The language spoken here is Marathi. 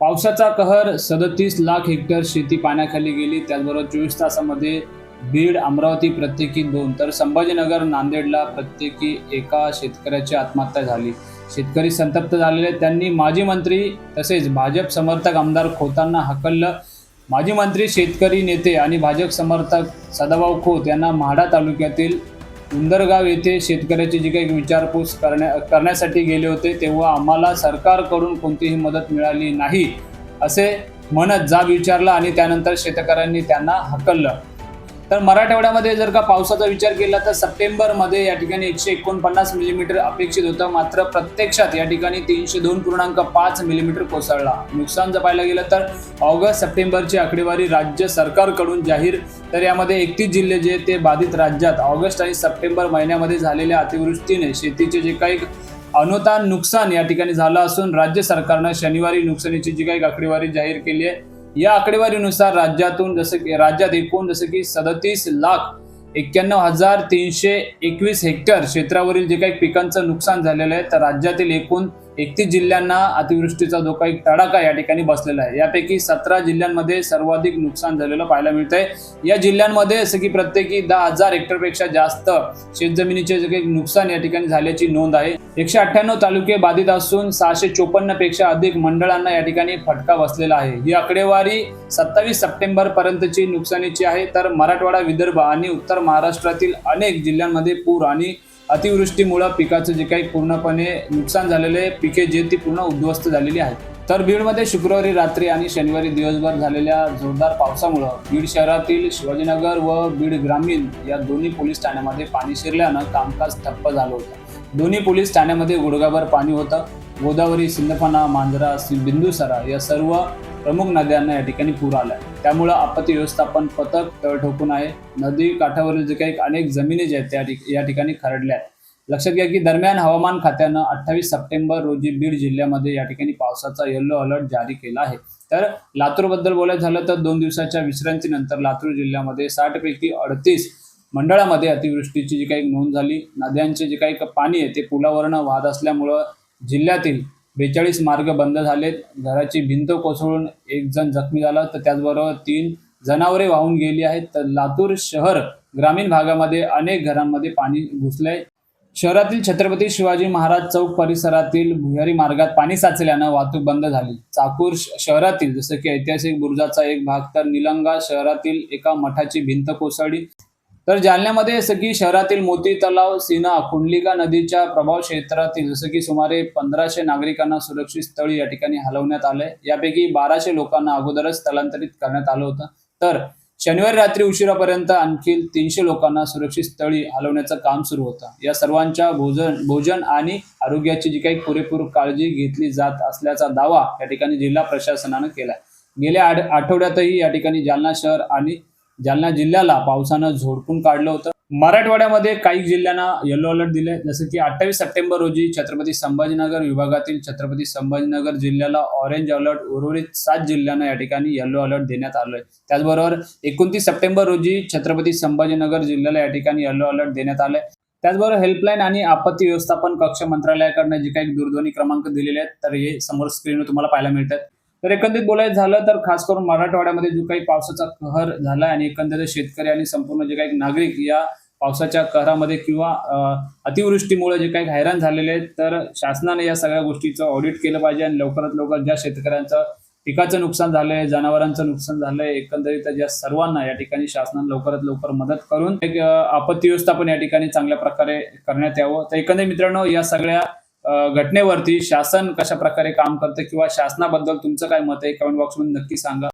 पावसाचा कहर सदतीस लाख हेक्टर शेती पाण्याखाली गेली. त्याचबरोबर चोवीस तासामध्ये बीड अमरावती प्रत्येकी दोन तर संभाजीनगर नांदेडला प्रत्येकी एका शेतकऱ्याची आत्महत्या झाली. शेतकरी संतप्त झालेले त्यांनी माजी मंत्री तसेच भाजप समर्थक आमदार खोतांना हकललं. माजी मंत्री शेतकरी नेते आणि भाजप समर्थक सदाभाऊ खोत यांना म्हाडा तालुक्यातील उंदरगाव येथे शेतकऱ्याची जी काही विचारपूस करण्या करण्यासाठी गेले होते तेव्हा आम्हाला सरकारकडून कोणतीही मदत मिळाली नाही असे म्हणत जाब विचारला आणि त्यानंतर शेतकऱ्यांनी त्यांना हकललं. तर मराठवाड्यामध्ये जर का पावसाचा विचार केला तर सप्टेंबरमध्ये या ठिकाणी एकशे एकोणपन्नास मिलीमीटर अपेक्षित होतं. मात्र प्रत्यक्षात या ठिकाणी तीनशे दोन पूर्णांक पाच मिलीमीटर कोसळला. नुकसान जर पाहायला गेलं तर ऑगस्ट सप्टेंबरची आकडेवारी राज्य सरकारकडून जाहीर. तर यामध्ये एकतीस जिल्हे जे ते बाधित राज्यात. ऑगस्ट आणि सप्टेंबर महिन्यामध्ये झालेल्या अतिवृष्टीने शेतीचे जे काही अनुदान नुकसान या ठिकाणी झालं असून राज्य सरकारनं शनिवारी नुकसानीची जी काही आकडेवारी जाहीर केली आहे या आकडेवारीनुसार राज्यातून जसं की राज्यात एकूण जसं की सदतीस लाख एक्क्याण्णव हजार तीनशे एकवीस हेक्टर क्षेत्रावरील जे काही पिकांचं नुकसान झालेलं आहे तर राज्यातील एकूण एकतीस जिल्ह्यांना अतिवृष्टीचा धोका एक तडाखा या ठिकाणी बसलेला आहे. यापैकी सतरा जिल्ह्यांमध्ये सर्वाधिक नुकसान झालेलं पाहायला मिळतंय. या जिल्ह्यांमध्ये जसं की प्रत्येकी दहा हजार हेक्टरपेक्षा जास्त शेतजमिनीचे जे काही नुकसान या ठिकाणी झाल्याची नोंद आहे. एकशे अठ्ठ्याण्णव तालुके बाधित असून सहाशे चोपन्नपेक्षा अधिक मंडळांना या ठिकाणी फटका बसलेला आहे. ही आकडेवारी सत्तावीस सप्टेंबर पर्यंतची नुकसानीची आहे. तर मराठवाडा विदर्भ आणि उत्तर महाराष्ट्रातील अनेक जिल्ह्यांमध्ये पूर आणि अतिवृष्टीमुळे पिकाचं जे काही पूर्णपणे नुकसान झालेले पिके जे ती पूर्ण उद्ध्वस्त झालेली आहेत. तर बीडमध्ये शुक्रवारी रात्री आणि शनिवारी दिवसभर झालेल्या जोरदार पावसामुळं बीड शहरातील शिवाजीनगर व बीड ग्रामीण या दोन्ही पोलीस ठाण्यामध्ये पाणी शिरल्यानं कामकाज ठप्प झालं होतं. दोन्ही पोलीस ठाण्यामध्ये गुडगाभर पाणी होतं. गोदावरी सिंदफणा मांजरा सि- बिंदुसरा या सर्व प्रमुख नद्यांना या ठिकाणी पूर आला आहे त्यामुळं आपत्ती व्यवस्थापन पथक तळ ठोकून आहे. नदी काठावरील जे काही अनेक जमिनी ज्या आहेत त्या ठिक- या ठिकाणी खरडल्या आहेत. लक्षात घ्या की दरम्यान हवामान खात्यानं अठ्ठावीस सप्टेंबर रोजी बीड जिल्ह्यामध्ये या ठिकाणी पावसाचा येल्लो अलर्ट जारी केला आहे. तर लातूरबद्दल बोलायचं झालं तर दोन दिवसाच्या विश्रांतीनंतर लातूर जिल्ह्यामध्ये साठपैकी अडतीस मंडळामध्ये अतिवृष्टीची जी काही नोंद झाली नद्यांचे जे काही पाणी आहे ते पुलावरनं वाहत असल्यामुळं जिल्ह्यातील बेचाळीस मार्ग बंद झालेत. घराची भिंत कोसळून एक जण जखमी झाला तर त्याचबरोबर तीन जनावरे वाहून गेली आहेत. तर लातूर शहर ग्रामीण भागामध्ये अनेक घरांमध्ये पाणी घुसलंय. शहरातील छत्रपती शिवाजी महाराज चौक परिसरातील भुयारी मार्गात पाणी साचल्यानं वाहतूक बंद झाली. चाकूर श- शहरातील जसं की ऐतिहासिक बुरुजाचा एक भाग तर निलंगा शहरातील एका मठाची भिंत कोसळली. तर जालन्यामध्ये सगळी शहरातील मोती तलाव सीना कुंडलिका नदीच्या प्रभाव क्षेत्रातील जसं की सुमारे पंधराशे नागरिकांना सुरक्षित स्थळी या ठिकाणी हलवण्यात आलंय. यापैकी बाराशे लोकांना अगोदरच स्थलांतरित करण्यात आलं होतं. तर शनिवारी रात्री उशिरापर्यंत आणखी तीनशे लोकांना सुरक्षित स्थळी हलवण्याचं काम सुरू होतं. या सर्वांच्या भोजन भोजन आणि आरोग्याची जी काही पुरेपूर काळजी घेतली जात असल्याचा दावा या ठिकाणी जिल्हा प्रशासनानं केलाय. गेल्या आठ आठवड्यातही या ठिकाणी जालना शहर आणि जालना जिल्ह्याला पावसानं झोडपून काढलं होतं. मराठवाड्यामध्ये काही जिल्ह्यांना येलो अलर्ट दिले जसं की अठ्ठावीस सप्टेंबर रोजी छत्रपती संभाजीनगर विभागातील छत्रपती संभाजीनगर जिल्ह्याला ऑरेंज अलर्ट उर्वरित सात जिल्ह्यांना या ठिकाणी येलो अलर्ट देण्यात आलोय. त्याचबरोबर एकोणतीस सप्टेंबर रोजी छत्रपती संभाजीनगर जिल्ह्याला या ठिकाणी येलो अलर्ट देण्यात आलंय. त्याचबरोबर हेल्पलाईन आणि आपत्ती व्यवस्थापन कक्ष मंत्रालयाकडनं जे काही दूरध्वनी क्रमांक दिलेले आहेत तर हे समोर स्क्रीनवर तुम्हाला पाहायला मिळतात. तर एकंदरीत बोलायचं झालं तर खास करून मराठवाड्यामध्ये जो काही पावसाचा कहर झाला आणि एकंदरीत शेतकरी आणि संपूर्ण जे काही नागरिक या पावसाच्या कहरामध्ये किंवा अतिवृष्टीमुळे जे काही हैराण झालेले आहेत तर शासनाने या सगळ्या गोष्टीचं ऑडिट केलं पाहिजे आणि लवकरात लवकर ज्या शेतकऱ्यांचं पिकाचं नुकसान झालंय जनावरांचं नुकसान झालंय एकंदरीत ज्या सर्वांना या ठिकाणी शासनाने लवकरात लवकर मदत करून एक आपत्ती व्यवस्थापन या ठिकाणी चांगल्या प्रकारे करण्यात यावं. तर एकंदरीत मित्रांनो या सगळ्या घटनेवरती शासन कशा प्रकारे काम करतं किंवा शासनाबद्दल तुमचं काय मत आहे? कमेंट बॉक्समध्ये नक्की सांगा.